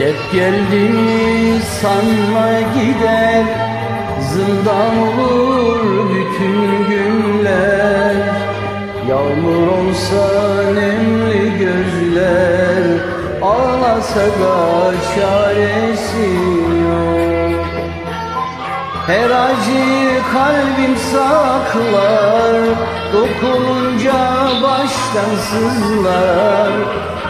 Dert geldi sanma gider. Zindan olur bütün günler. Yağmur olsa nemli gözler. Ağlasa da çaresi yok. Her acıyı kalbim saklar. Dokununca baştan sızlar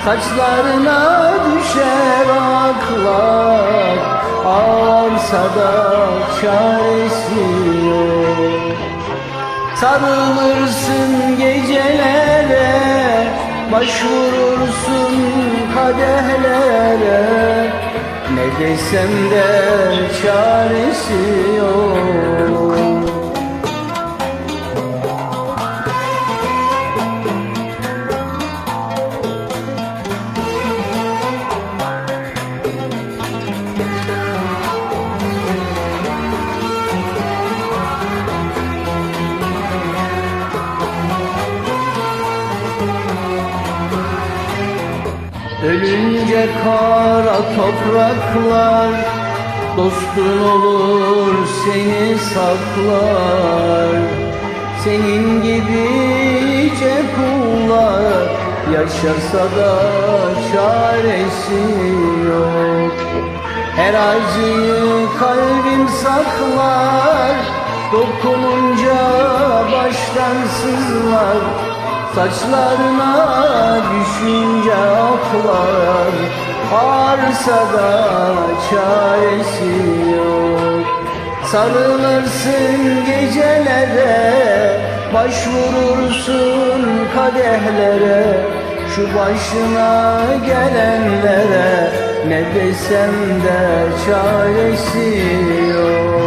Saçlarına düşer aklar Ağlarsa da çaresi yok. Sarılırsın gecelere Başvurursun kadehlere Ne desem de çaresi yok Ölünce kara topraklar Dostun olur seni saklar. Senin gibi yüce kullar Yaşarsa da çaresi yok. Her acıyı kalbim saklar Dokununca baştan sızlar. Saçlarına düşünce aklar Ağrısa da çaresi yok. Sarılırsın gecelere Başvurursun kadehlere. Şu başına gelenlere Ne desem de çaresi yok